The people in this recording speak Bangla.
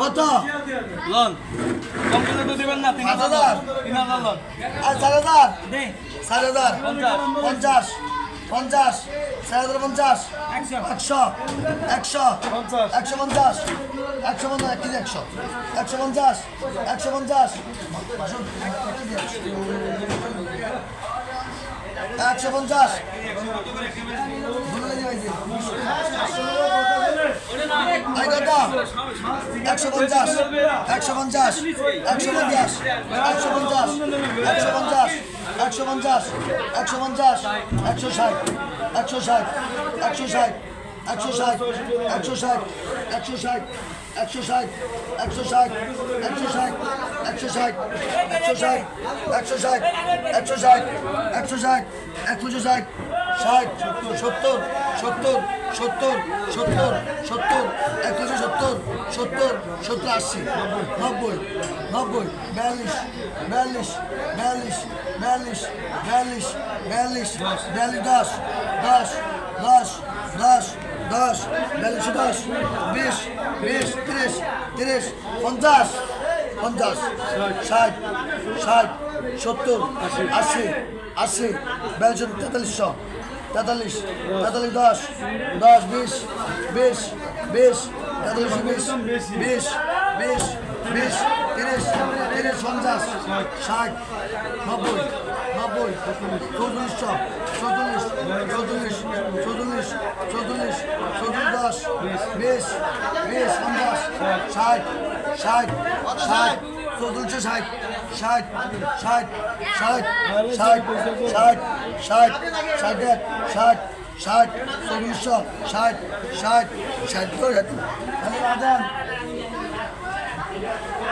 কত? লন। কম করে তো দিবেন না তিন হাজার? তিন হাজার লন। আর চার হাজার? চার হাজার। পঞ্চাশ। পঞ্চাশ। চার হাজার পঞ্চাশ। একশো। একশো। একশো। পঞ্চাশ। একশো পঞ্চাশ। কেজি একশো। একশো পঞ্চাশ। একশো পঞ্চাশ। একশো পঞ্চাশ। একশো পঞ্চাশ একশো পঞ্চাশ একশো পঞ্চাশ একশো পঞ্চাশ একশো পঞ্চাশ একশো পঞ্চাশ একশো পঞ্চাশ একশো ষাট একশো ষাট একশো ষাট একশো ষাট একশো ষাট একশো ষাট একশো ষাট একশো ষাট একশো ষাট একশো ষাট একশো ষাট একশো ষাট একশো ষাট একশো ষাট একশো ষাট ষাট সত্তর সত্তর সত্তর সত্তর সত্তর একশো সত্তর সত্তর সত্তর আশি, নব্বই নব্বই, বিয়াল্লিশ বিয়াল্লিশ বিয়াল্লিশ বিয়াল্লিশ বিয়াল্লিশ বিয়াল্লিশ বিয়াল্লিশ, দশ দশ দশ দশ দশ, বিয়াল্লিশ, দশ, বিশ বিশ, তিরিশ তিরিশ, পঞ্চাশ পঞ্চাশ, ষাট ষাট, সত্তর, আশি আশি, বিয়াল্লিশ তেতাল্লিশশো তেতাল্লিশ তেতাল্লিশ, দশ দশ, বিশ বিশ বিশ তেতাল্লিশ বিশ বিশ বিশ বিশ তিরিশ তিরিশ পঞ্চাশ ষাট নব্বই নব্বই চৌচল্লিশশো চৌচল্লিশ চৌচল্লিশ চৌচল্লিশ চৌচল্লিশ চৌচল্লিশ দশ বিশ বিশ পঞ্চাশ ষাট ষাট ষাট চৌচল্লিশশো ষাট ষাট ষাট ষাট ষাট ষাট ষাট ষাট এক ষাট ষাট চল্লিশশো ষাট ষাট ষাট ষাট